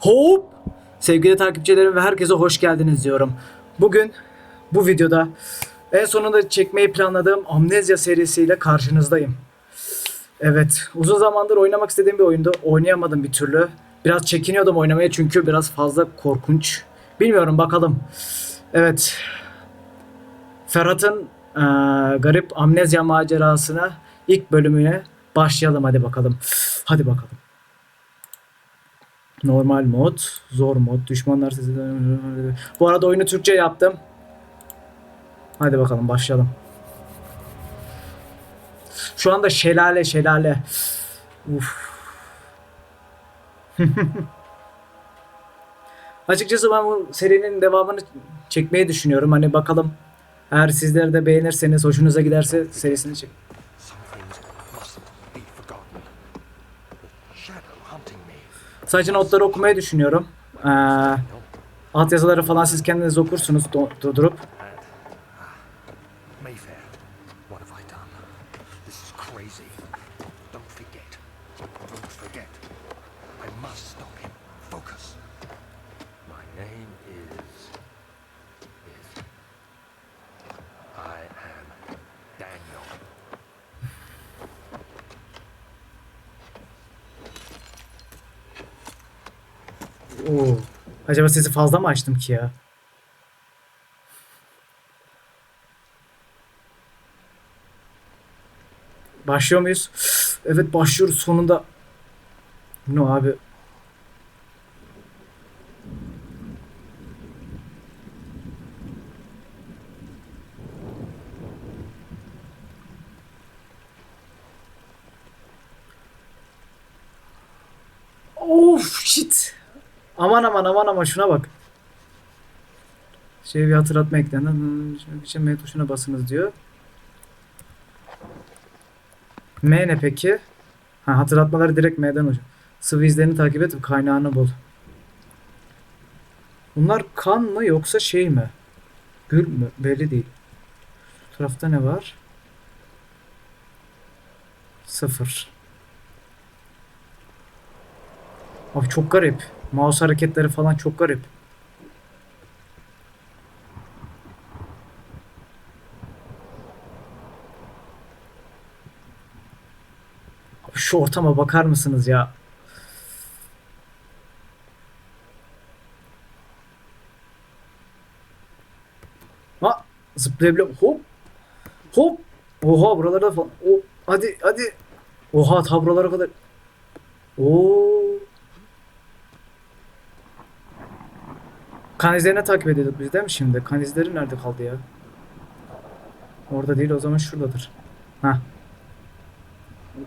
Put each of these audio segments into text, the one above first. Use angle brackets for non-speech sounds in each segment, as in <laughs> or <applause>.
Hop! Sevgili takipçilerim ve herkese hoş geldiniz diyorum. Bugün bu videoda en sonunda çekmeyi planladığım Amnesia serisiyle karşınızdayım. Evet, uzun zamandır oynamak istediğim bir oyundu. Oynayamadım bir türlü. Biraz çekiniyordum oynamaya çünkü biraz fazla korkunç. Bilmiyorum bakalım. Evet. Ferhat'ın eee, garip amnezya macerasına ilk bölümüne başlayalım hadi bakalım. Hadi bakalım. Normal mod, zor mod, düşmanlar sesi. Bu arada oyunu Türkçe yaptım. Hadi bakalım başlayalım. Şu anda şelale şelale. Uf. <laughs> Açıkçası ben bu serinin devamını çekmeyi düşünüyorum. Hani bakalım eğer sizler de beğenirseniz, hoşunuza giderse serisini çek. Some things mustn't be forgotten. The shadow hunting me. Sadece notları okumayı düşünüyorum. Ee, alt yazıları falan siz kendiniz okursunuz durdurup. Mayfair, what have I done? This is crazy. Don't forget. Don't forget. I must stop him. Focus. My name is. is. I am Daniel. Oo. Acaba sesi fazla mı açtım ki ya? Başlıyor muyuz? Evet başlıyoruz sonunda. Ne abi? Of shit. Aman aman aman aman şuna bak. Şey bir hatırlatma eklendi. için M tuşuna basınız diyor. M ne peki? Ha hatırlatmaları direkt M'den hocam. Sıvı izlerini takip et kaynağını bul. Bunlar kan mı yoksa şey mi? Gül mü? Belli değil. Şu tarafta ne var? Sıfır. Abi çok garip. Mouse hareketleri falan çok garip. Şu ortama bakar mısınız ya? Ha zıplayabiliyorum. Hop. Hop. Oha buralarda falan. O, hadi hadi. Oha ta buralara kadar. Oo. Kan izlerini takip ediyorduk biz değil mi şimdi? Kan izleri nerede kaldı ya? Orada değil o zaman şuradadır. Ha.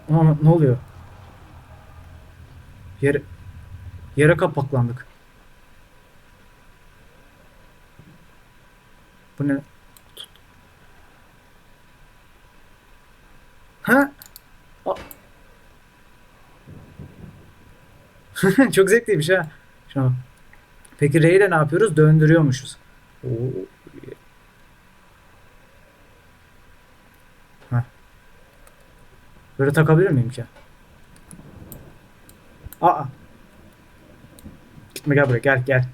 Ama ne oluyor? Yere yere kapaklandık. Bu ne? Ha? <laughs> Çok zevkliymiş ha. Şuna bak. Peki R ile ne yapıyoruz? Döndürüyormuşuz. Böyle takabilir miyim ki? Aa. Gitme gel buraya gel gel.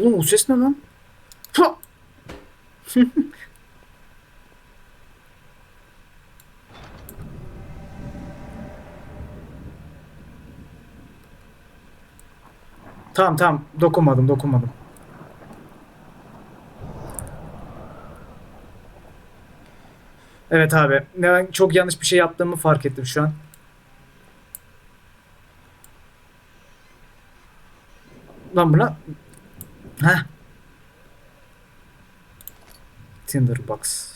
Oğlum o ses ne lan? <laughs> Tamam tamam dokunmadım dokunmadım. Evet abi ben çok yanlış bir şey yaptığımı fark ettim şu an. Lan buna Heh. Tinderbox.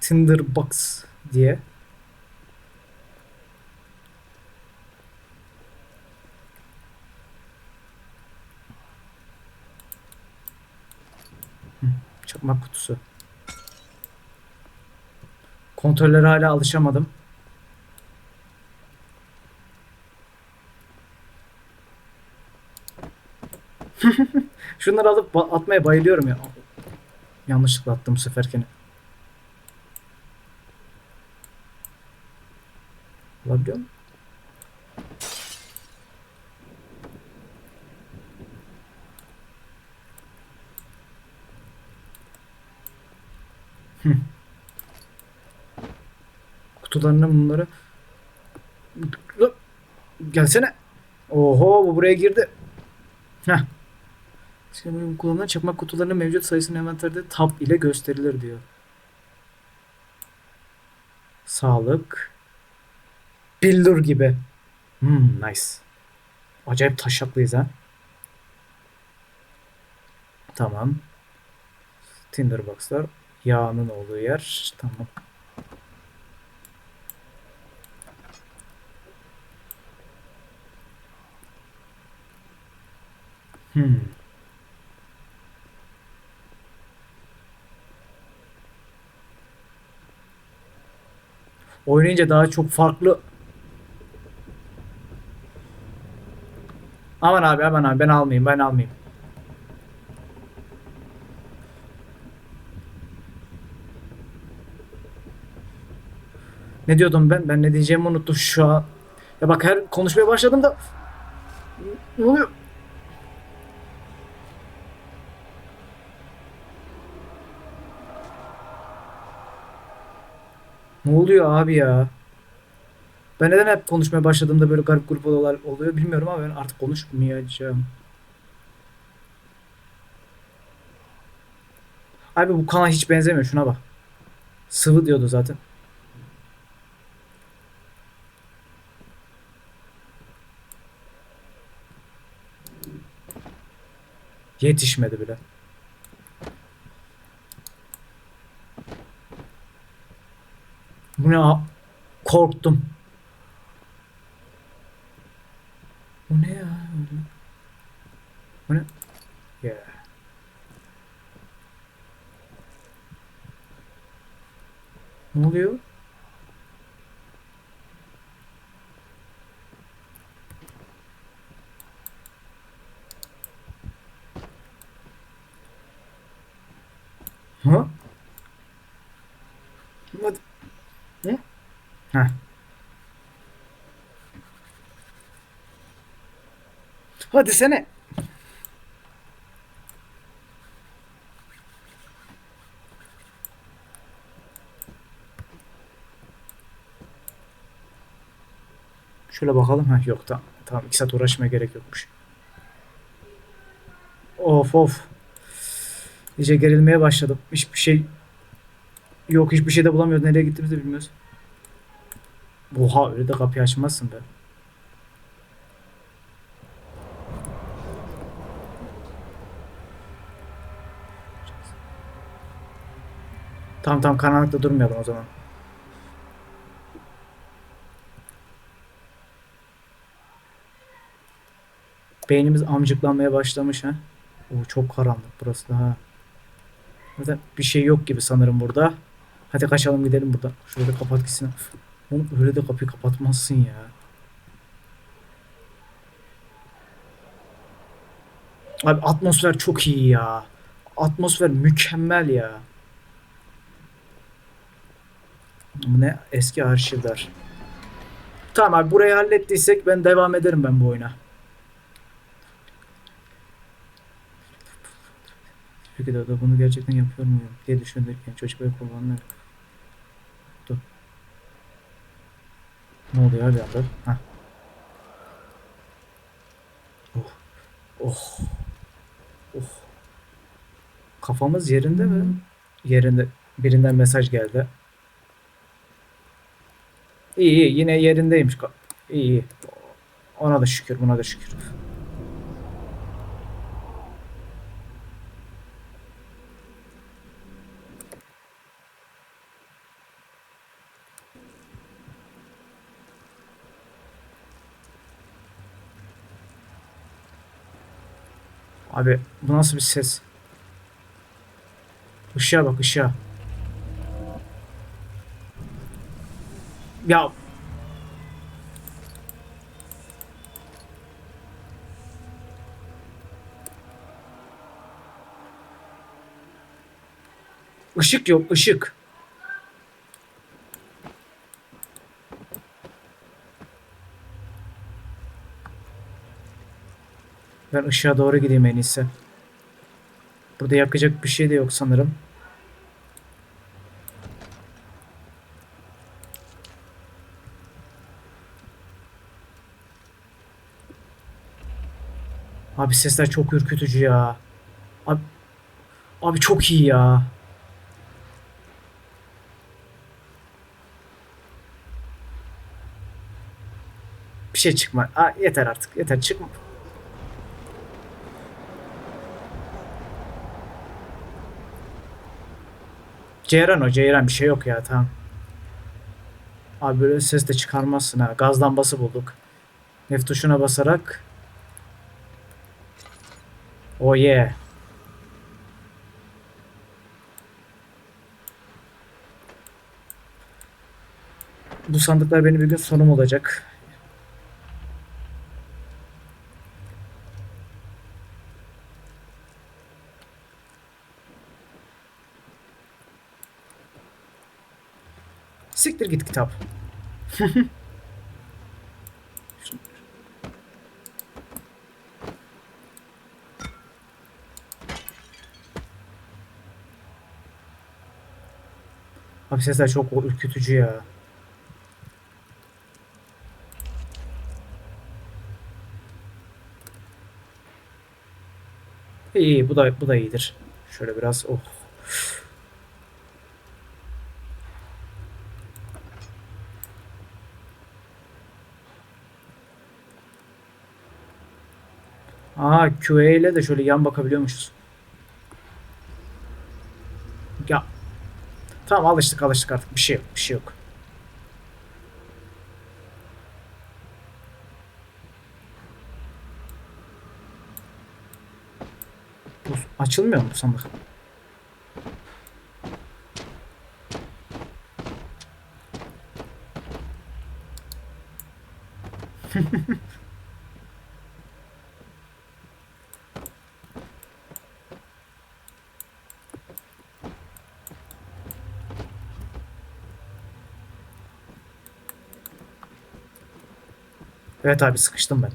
Tinderbox diye. Çakmak kutusu. Kontrollere hala alışamadım. <laughs> Şunları alıp ba- atmaya bayılıyorum ya. Yanlışlıkla attım bu seferkini. Ulan biliyor Kutularına bunları Gelsene. Oho bu buraya girdi. Heh. Şimdi kullanılan çakmak kutularının mevcut sayısının envanterde tab ile gösterilir diyor. Sağlık. Billur gibi. Hmm, nice. Acayip taşaklıyız ha. Tamam. Tinderbox'lar. Yağının olduğu yer. Tamam. Hmm. Oynayınca daha çok farklı Aman abi aman abi ben almayayım ben almayayım. Ne diyordum ben? Ben ne diyeceğimi unuttum şu an. Ya bak her konuşmaya başladım da ne oluyor? Ne oluyor abi ya? Ben neden hep konuşmaya başladığımda böyle garip grup olaylar oluyor bilmiyorum ama ben artık konuşmayacağım. Abi bu kana hiç benzemiyor şuna bak. Sıvı diyordu zaten. Yetişmedi bile. Bu ne? Korktum. Bu ne ya? öyle? Bu ne? Ya. Ne oluyor? Ha? Hadi. Ne? Ha. Hadi sene. Şöyle bakalım. Ha yok tamam. Tamam 2 saat uğraşmaya gerek yokmuş. Of of. İyice gerilmeye başladım. Hiçbir şey yok. Hiçbir şey de bulamıyoruz. Nereye gittiğimizi de bilmiyoruz. Oha öyle de kapıyı açmazsın be. Tamam tamam karanlıkta durmayalım o zaman. Beynimiz amcıklanmaya başlamış ha. Oo, çok karanlık burası da ha. Zaten bir şey yok gibi sanırım burada. Hadi kaçalım gidelim buradan. Şurayı da kapat gitsin. Oğlum öyle de kapıyı kapatmazsın ya. Abi atmosfer çok iyi ya. Atmosfer mükemmel ya. Bu ne? Eski arşivler. Tamam abi burayı hallettiysek ben devam ederim ben bu oyuna. Peki de bunu gerçekten yapıyor muyum diye düşünürken çocuk böyle kullanılır. Dur. Ne oluyor abi anda? Hah. Oh. Oh. Oh. Kafamız yerinde mi? Yerinde. Birinden mesaj geldi. İyi iyi yine yerindeymiş. İyi iyi. Ona da şükür buna da şükür. Abi bu nasıl bir ses? Işığa bak ışığa. Ya Işık yok, ışık. Ben ışığa doğru gideyim en iyisi. Burada yakacak bir şey de yok sanırım. Abi sesler çok ürkütücü ya. Abi, abi çok iyi ya. Bir şey çıkma. Aa, yeter artık. Yeter çıkma. Ceyran o Ceyran bir şey yok ya tamam. Abi böyle ses de çıkarmazsın ha. Gaz lambası bulduk. F tuşuna basarak. Oh yeah. Bu sandıklar benim bir gün sonum olacak. Siktir git kitap. <laughs> Abi sesler çok ürkütücü ya. İyi, bu da bu da iyidir. Şöyle biraz oh. Aa QA ile de şöyle yan bakabiliyormuşuz. Ya. Tamam alıştık alıştık artık bir şey yok bir şey yok. Açılmıyor mu bu sandık? Evet abi sıkıştım ben.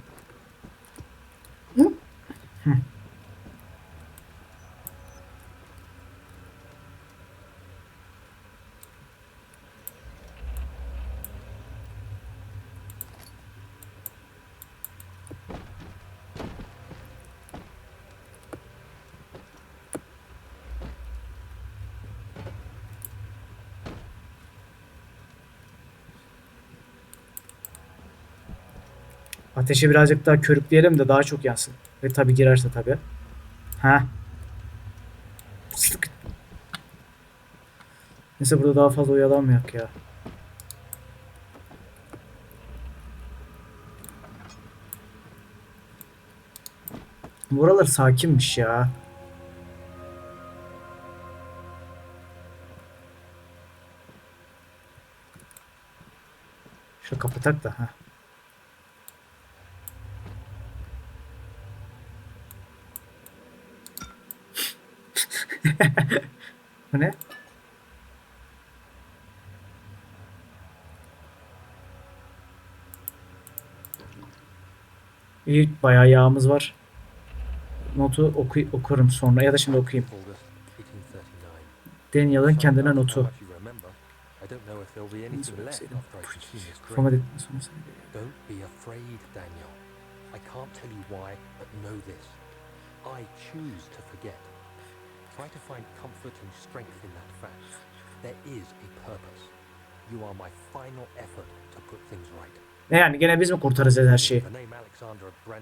Ateşi birazcık daha körükleyelim de daha çok yansın. Ve tabi girerse tabi. Ha. Neyse burada daha fazla oyalanmayak ya. Buralar sakinmiş ya. Şu kapatak da ha. Bu ne? İyi bayağı yağımız var. Notu oku okurum sonra ya da şimdi okuyayım. August 1839. Daniel'ın kendine notu. Format Don't be afraid, Daniel. I can't tell you why, but know this. I choose to forget. Try to find comfort and strength in that fact. There is a purpose. You are my final effort to put things right. Ne yani gene biz mi kurtaracağız her şeyi?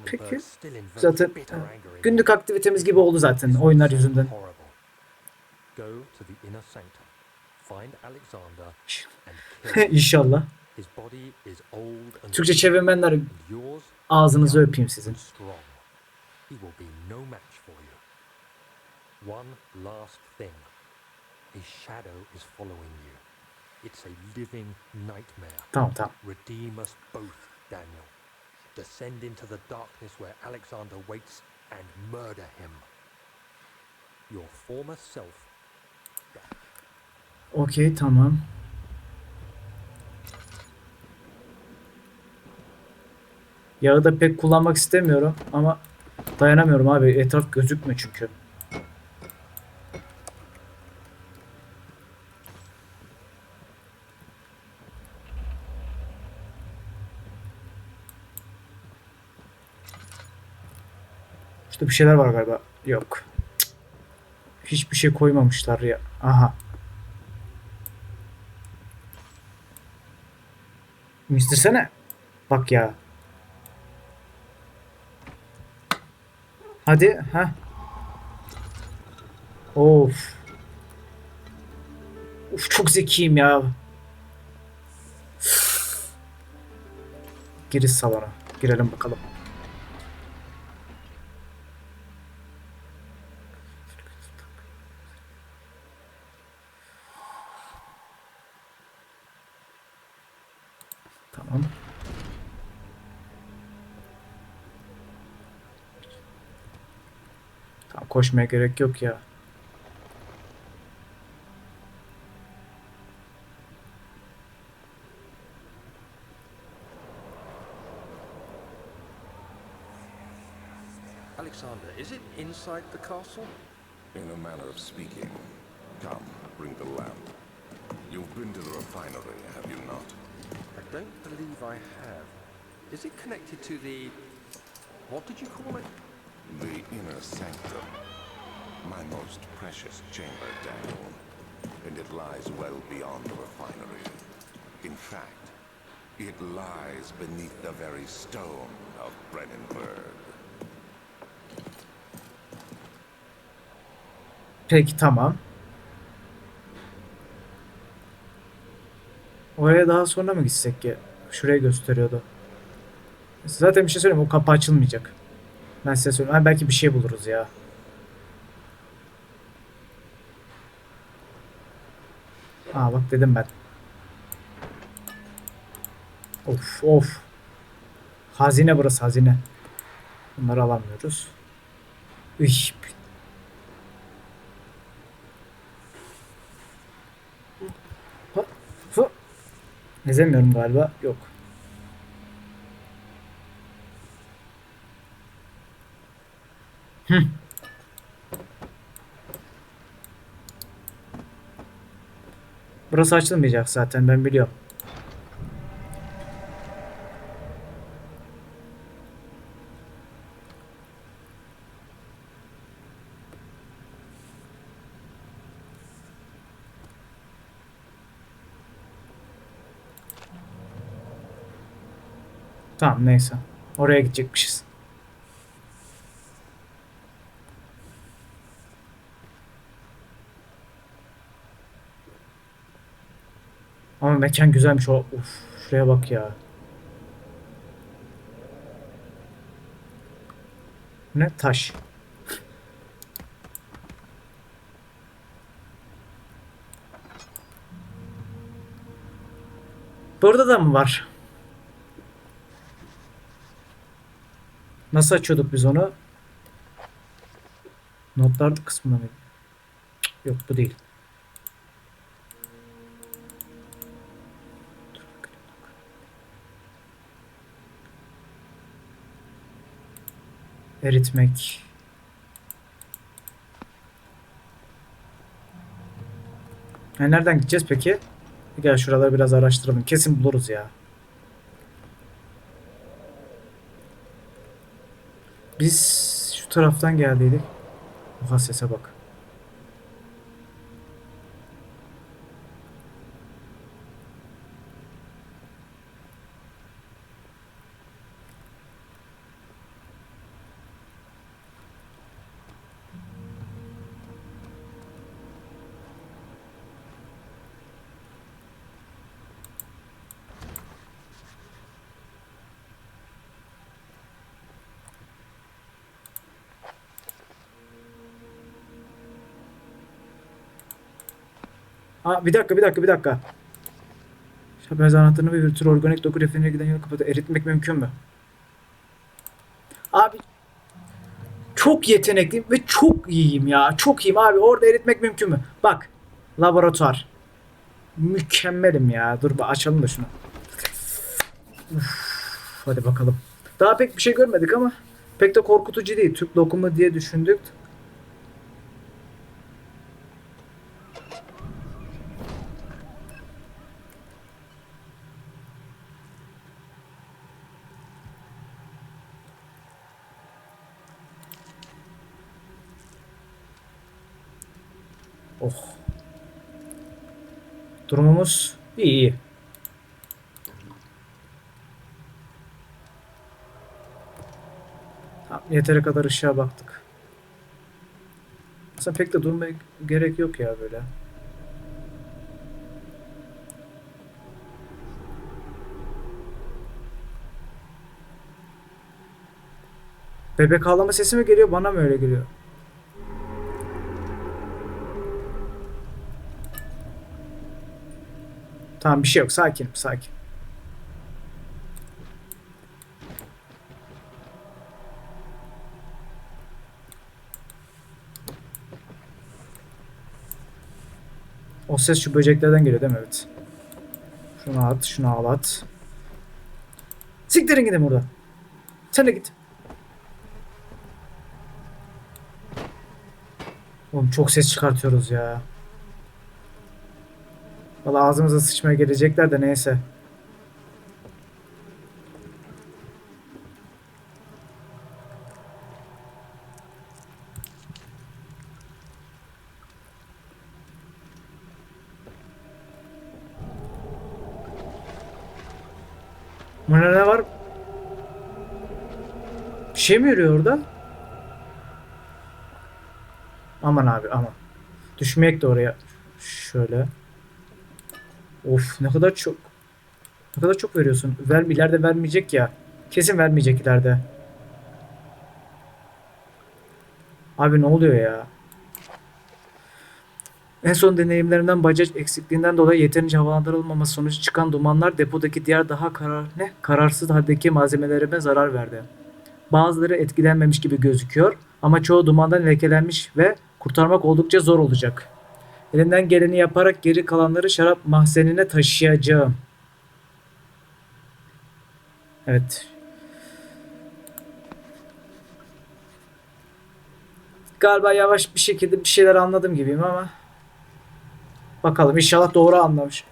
Peki. Zaten in günlük aktivitemiz gibi oldu zaten oyunlar yüzünden. <laughs> İnşallah. His Türkçe çevirmenler ağzınızı öpeyim sizin. One last thing. A shadow is following you. It's a living nightmare. Tamam tamam. Redeem us both, Daniel. Descend into the darkness where Alexander waits and murder him. Your former self Okey tamam. Yağı da pek kullanmak istemiyorum ama Dayanamıyorum abi. Etraf gözükmüyor çünkü. İşte bir şeyler var galiba. Yok. Cık. Hiçbir şey koymamışlar ya. Aha. Mistirsene. Bak ya. Hadi. Ha. Of. Of çok zekiyim ya. Giriş salona. Girelim bakalım. Tamam koşmaya gerek yok ya. Alexander, is it inside the castle? In a manner of speaking. Come, bring the lamp. You've been to the refinery, have you not? I don't believe I have. Is it connected to the... What did you call it? The inner sanctum. My most precious chamber, Daniel. And it lies well beyond the refinery. In fact, it lies beneath the very stone of Brennenburg. Peki tamam. Oraya daha sonra mı gitsek ki? Şuraya gösteriyordu. Zaten bir şey söyleyeyim o kapı açılmayacak. Ben size söyleyeyim. Ha, belki bir şey buluruz ya. Aa bak dedim ben. Of of. Hazine burası hazine. Bunları alamıyoruz. Üy. Ezemiyorum galiba. Yok. Burası açılmayacak zaten ben biliyorum. Tamam neyse. Oraya gidecekmişiz. Ama mekan güzelmiş o. Uf, şuraya bak ya. Ne? Taş. Burada da mı var? Nasıl açıyorduk biz onu? Notlar kısmında mıydı? Cık, Yok bu değil. Eritmek. Ha, nereden gideceğiz peki? Gel şuraları biraz araştıralım. Kesin buluruz ya. Biz şu taraftan geldiydik. Oha sese bak. Aa, bir dakika bir dakika bir dakika. Şapez anahtarını ve virtüel organik doku refinine giden yolu kapatı. Eritmek mümkün mü? Abi çok yetenekliyim ve çok iyiyim ya. Çok iyiyim abi. Orada eritmek mümkün mü? Bak. Laboratuvar. Mükemmelim ya. Dur bir açalım da şunu. Uf, hadi bakalım. Daha pek bir şey görmedik ama Pek de korkutucu değil. Türk lokumu diye düşündük. Oh. Durumumuz iyi iyi. Yeteri kadar ışığa baktık. Aslında pek de durmaya gerek yok ya böyle. Bebek ağlama sesi mi geliyor? Bana mı öyle geliyor? Tamam bir şey yok. Sakin, sakin. O ses şu böceklerden geliyor değil mi? Evet. Şunu at, şunu al at. Siktirin gidin burada. Sen de git. Oğlum çok ses çıkartıyoruz ya. Valla ağzımıza sıçmaya gelecekler de neyse. Burada ne var? Bir şey mi yürüyor orada? Aman abi aman. Düşmeyek de oraya. Şöyle. Of ne kadar çok. Ne kadar çok veriyorsun. Ver, ileride vermeyecek ya. Kesin vermeyecek ileride. Abi ne oluyor ya? En son deneyimlerinden bacaç eksikliğinden dolayı yeterince havalandırılmaması sonucu çıkan dumanlar depodaki diğer daha karar ne kararsız haldeki malzemelerime zarar verdi. Bazıları etkilenmemiş gibi gözüküyor ama çoğu dumandan lekelenmiş ve kurtarmak oldukça zor olacak. Elimden geleni yaparak geri kalanları şarap mahzenine taşıyacağım. Evet. Galiba yavaş bir şekilde bir şeyler anladım gibiyim ama. Bakalım inşallah doğru anlamış.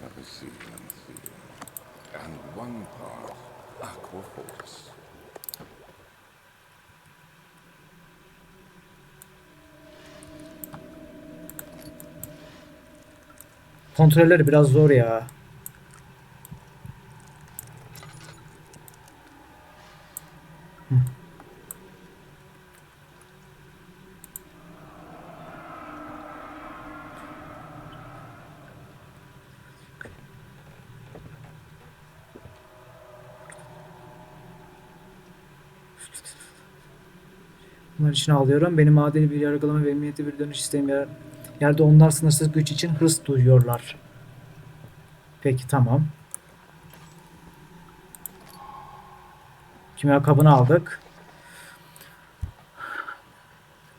Let me see, let me see. And one part aquaforce. Kontrolleri biraz zor ya. Hı. Bunlar için alıyorum. Benim adil bir yargılama ve emniyetli bir dönüş isteğim yer, yerde onlar sınırsız güç için hırs duyuyorlar. Peki tamam. Kimya kabını aldık.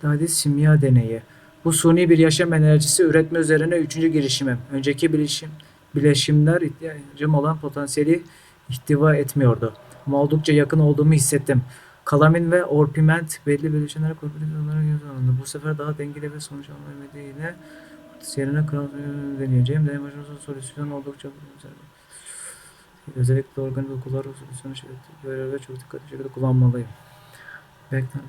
Dadis simya deneyi. Bu suni bir yaşam enerjisi üretme üzerine üçüncü girişimim. Önceki bilişim, bileşimler ihtiyacım olan potansiyeli ihtiva etmiyordu. Ama oldukça yakın olduğumu hissettim. Kalamin ve orpiment belli bileşenlere korkutucu olarak göz alındı. Bu sefer daha dengeli ve sonuç alma ümidiyle yerine kral deneyeceğim. Deney başarısız solüsyon oldukça özellikle organik dokular solüsyonu böyle ve çok dikkatli şekilde kullanmalıyım. Bekler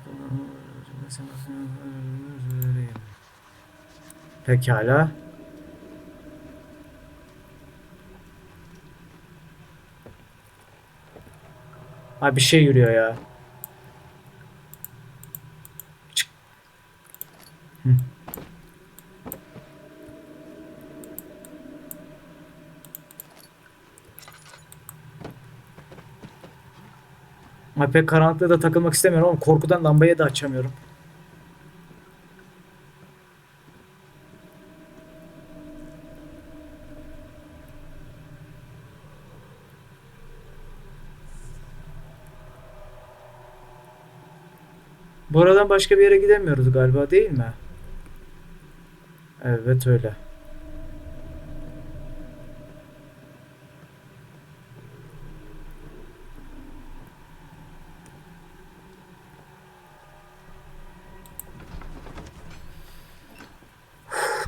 Pekala. Abi bir şey yürüyor ya. Hı. Pek karanlıkta da takılmak istemiyorum ama korkudan lambayı da açamıyorum. Buradan başka bir yere gidemiyoruz galiba değil mi? Evet öyle.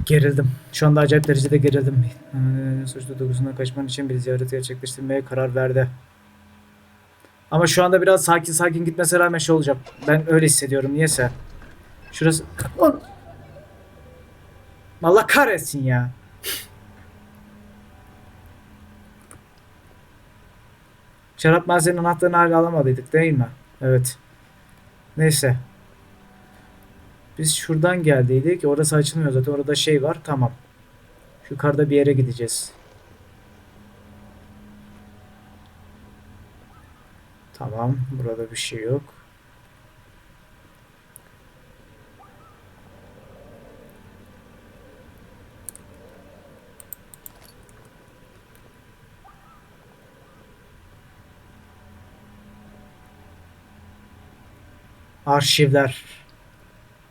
Gerildim. Şu anda acayip derecede gerildim. Ee, Suçlu dokusundan kaçman için bir ziyaret gerçekleştirmeye karar verdi. Ama şu anda biraz sakin sakin gitmesine rağmen şey olacak. Ben öyle hissediyorum. Niyeyse. Şurası... Allah kahretsin ya. Şarap mağazanın anahtarını hala alamadıydık değil mi? Evet. Neyse. Biz şuradan geldiydik. Orası açılmıyor zaten. Orada şey var. Tamam. Yukarıda bir yere gideceğiz. Tamam. Burada bir şey yok. Arşivler.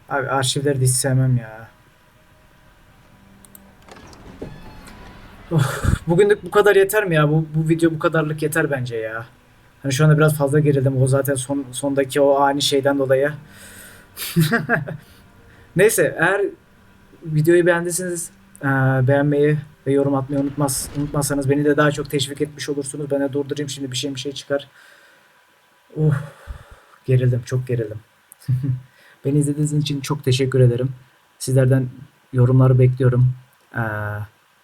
Abi arşivleri de hiç sevmem ya. Of, bugünlük bu kadar yeter mi ya? Bu, bu video bu kadarlık yeter bence ya. Hani şu anda biraz fazla gerildim. O zaten son sondaki o ani şeyden dolayı. <laughs> Neyse eğer videoyu beğendiyseniz eee, beğenmeyi ve yorum atmayı unutmaz, unutmazsanız beni de daha çok teşvik etmiş olursunuz. Ben de durdurayım şimdi bir şey bir şey çıkar. Uh, gerildim çok gerildim. <laughs> Beni izlediğiniz için çok teşekkür ederim. Sizlerden yorumları bekliyorum. Ee,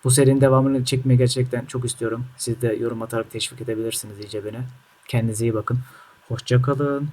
bu serinin devamını çekmeyi gerçekten çok istiyorum. Siz de yorum atarak teşvik edebilirsiniz iyice beni. Kendinize iyi bakın. Hoşça kalın.